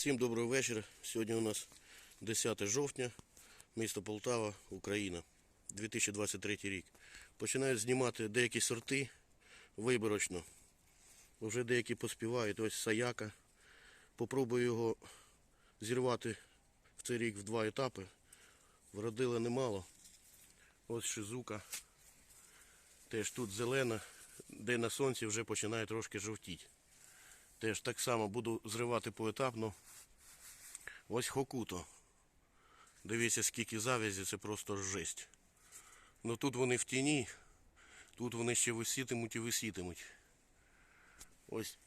Всім доброго вечора. Сьогодні у нас 10 жовтня, місто Полтава, Україна, 2023 рік. Починаю знімати деякі сорти виборочно. Вже деякі поспівають. Ось саяка. Попробую його зірвати в цей рік в два етапи. Вродили немало. Ось шизука. Теж тут зелена, де на сонці вже починає трошки жовтіти. Теж так само буду зривати поетапно. Ось хокуто. Дивіться, скільки завязі, це просто жесть. Ну тут вони в тіні, тут вони ще висітимуть і висітимуть. Ось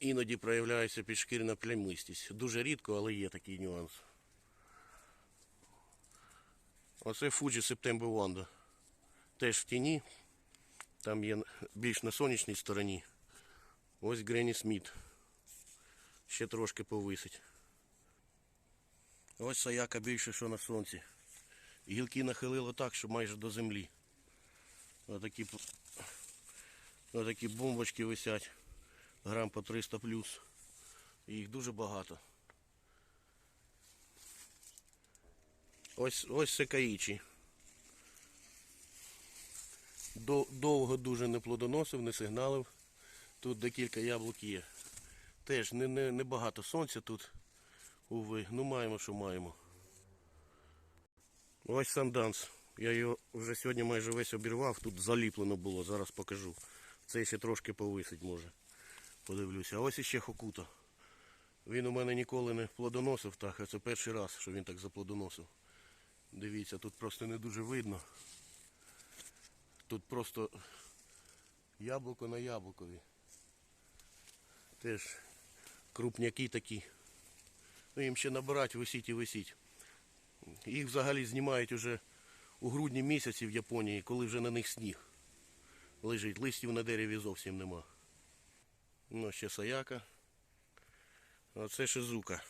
іноді проявляється підшкірна плямистість. Дуже рідко, але є такий нюанс. Оце Fuji September Wonder. Теж в тіні. Там є більш на сонячній стороні. Ось Гренні Сміт. Ще трошки повисить. Ось саяка більше, що на сонці. Гілки нахилило так, що майже до землі. Отакі, отакі бомбочки висять. Грам по 300 плюс. Їх дуже багато. Ось ось секаїчі. Довго дуже не плодоносив, не сигналив. Тут декілька яблук є. Теж не, не, не багато сонця тут. Уви, ну маємо, що маємо. Ось санданс. Я його вже сьогодні майже весь обірвав, тут заліплено було, зараз покажу. Це ще трошки повисить може. Подивлюся. А ось іще хокута. Він у мене ніколи не плодоносив так, а це перший раз, що він так заплодоносив. Дивіться, тут просто не дуже видно. Тут просто яблуко на яблукові. Теж крупняки такі. Ну, їм ще набирати, висіть і висіть. Їх взагалі знімають уже у грудні місяці в Японії, коли вже на них сніг лежить. Листів на дереві зовсім нема. Ну, ще саяка. А це шизука.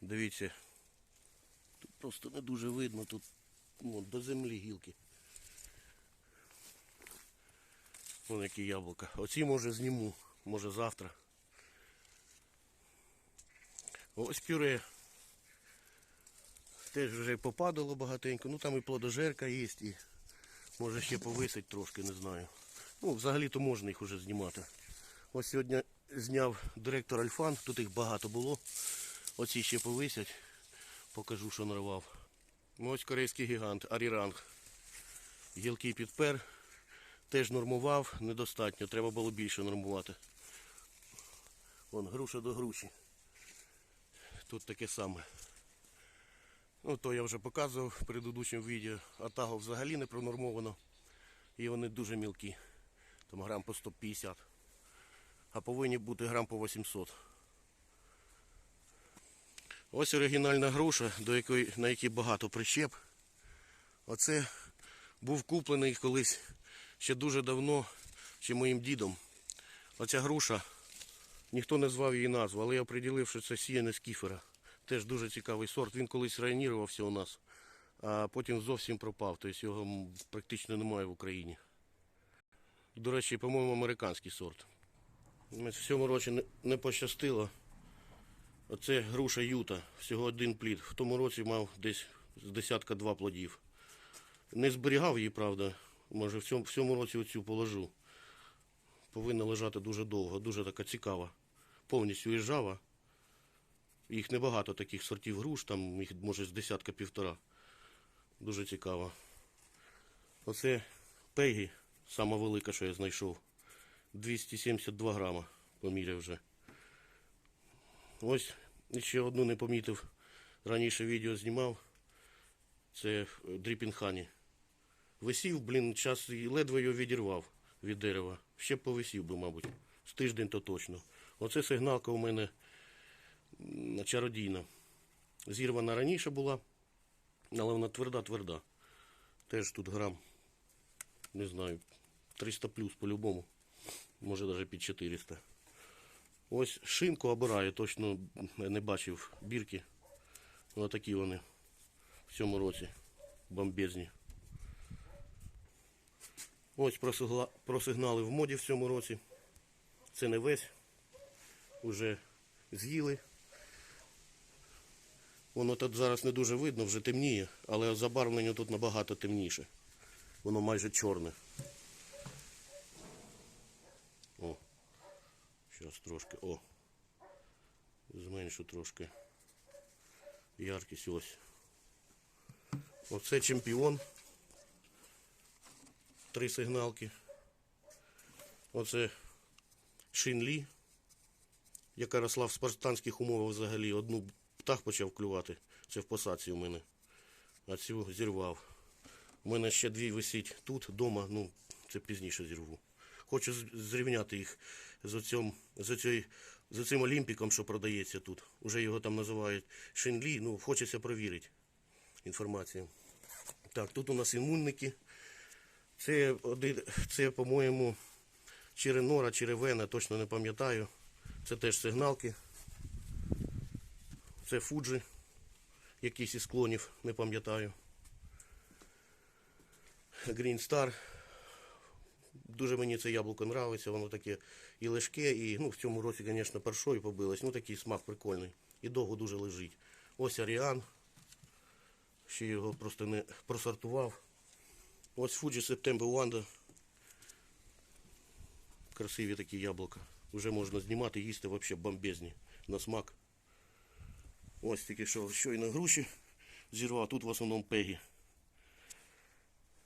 Дивіться. Тут просто не дуже видно, тут ну, до землі гілки. Вон які яблука. Оці може зніму, може завтра. Ось пюре. Теж вже попадало багатенько. Ну там і плодожерка є, і може ще повисить трошки, не знаю. Ну, взагалі-то можна їх уже знімати. Ось сьогодні зняв директор Альфан, тут їх багато було. Оці ще повисять. Покажу, що нарвав. Ну, Ось корейський гігант, Аріранг. Гілки підпер. Теж нормував, недостатньо, треба було більше нормувати. Вон груша до груші. Тут таке саме. Ну, то я вже показував в предыдущому відео. Атаго взагалі не пронормовано. І вони дуже мілкі. Там грам по 150. А повинні бути грам по 800. Ось оригінальна груша, до якої, на якій багато прищеп. Оце був куплений колись ще дуже давно, ще моїм дідом. Оця груша, ніхто не звав її назву, але я приділив, що це сіяне з кіфера. Теж дуже цікавий сорт. Він колись районірувався у нас, а потім зовсім пропав. Тобто його практично немає в Україні. До речі, по-моєму, американський сорт. В цьому році не пощастило. Оце груша юта, всього один плід. В тому році мав десь з десятка два плодів. Не зберігав її, правда. Може, в цьому, в цьому році оцю положу. Повинна лежати дуже довго, дуже така цікава. Повністю іжава. Їх небагато таких сортів груш, там їх може з десятка півтора. Дуже цікаво. Оце пегі, сама велика, що я знайшов. 272 грама поміряв вже. Ось ще одну не помітив. Раніше відео знімав. Це дріпінхані. Висів, блін, час і ледве його відірвав від дерева. Ще повисів би, мабуть. З тиждень то точно. Оце сигналка у мене чародійна. Зірвана раніше була, але вона тверда-тверда. Теж тут грам, не знаю, 300 плюс по-любому. Може навіть під 400. Ось шинку обираю, точно не бачив бірки. Ось такі вони в цьому році. Бомбезні. Ось просигнали в моді в цьому році. Це не весь. Уже з'їли. Воно тут зараз не дуже видно, вже темніє, але забарвлення тут набагато темніше. Воно майже чорне. О. Зараз трошки. О. Зменшу трошки. Яркість ось. Оце чемпіон. Три сигналки. Оце Шинлі, яка росла в спартанських умовах взагалі. Одну птах почав клювати. Це в посадці у мене. А цю зірвав. У мене ще дві висить тут, вдома, ну, це пізніше зірву. Хочу зрівняти їх з оцим, з, оцей, з оцим олімпіком, що продається тут. Уже його там називають Шинлі, ну, хочеться перевірити інформацію. Так, тут у нас імунники. Це, це по-моєму, чи Ренора, чи Ревена, точно не пам'ятаю. Це теж сигналки. Це Фуджі, якийсь із склонів, не пам'ятаю. Green Star. Дуже мені це яблуко нравиться, воно таке і лежке, і ну, в цьому році, звісно, першою побилось. Ну такий смак прикольний. І довго дуже лежить. Ось Аріан. Ще його просто не просортував. Ось Fuji September Wonder. Красиві такі яблука. Вже можна знімати, їсти взагалі бомбезні на смак. Ось тільки що щойно груші зірвав, тут в основному пегі.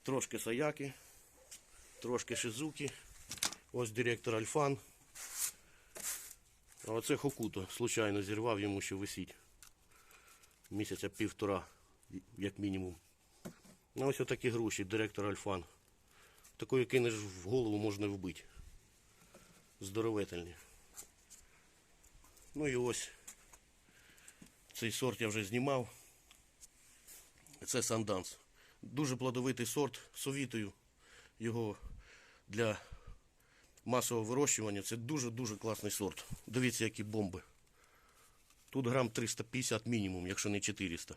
Трошки саяки, трошки шизуки. Ось директор Альфан. А оце Хокуто. Случайно зірвав, йому ще висіть. Місяця півтора, як мінімум. Ну ось отакі груші, директор Альфан. Такої кинеш в голову, можна вбити. Здоровительні. Ну і ось цей сорт я вже знімав. Це Санданс. Дуже плодовитий сорт. Совітую його для масового вирощування. Це дуже-дуже класний сорт. Дивіться, які бомби. Тут грам 350 мінімум, якщо не 400.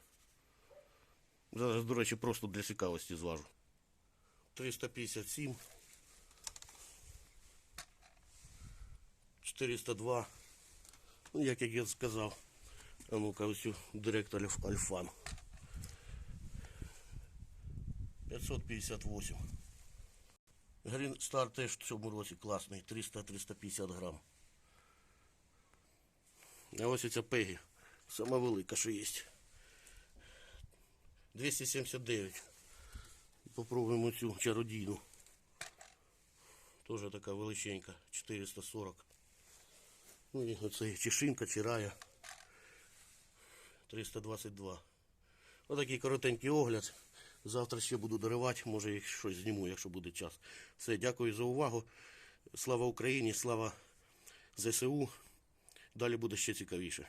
Зараз, до речі, просто для цікавості зважу. 357. 402. Ну, як я сказав. А ну-ка, ось директор Альфан. 558. Грін Стар теж в цьому році класний. 300-350 грам. А ось ця Пегі. Сама велика, що є. 279. Попробуємо цю чародійну. Тоже така величенька. 440. Ну і оцей чешинка, чирая. 322. Отакий коротенький огляд. Завтра ще буду доривати, може їх щось зніму, якщо буде час. Все, дякую за увагу. Слава Україні, слава ЗСУ. Далі буде ще цікавіше.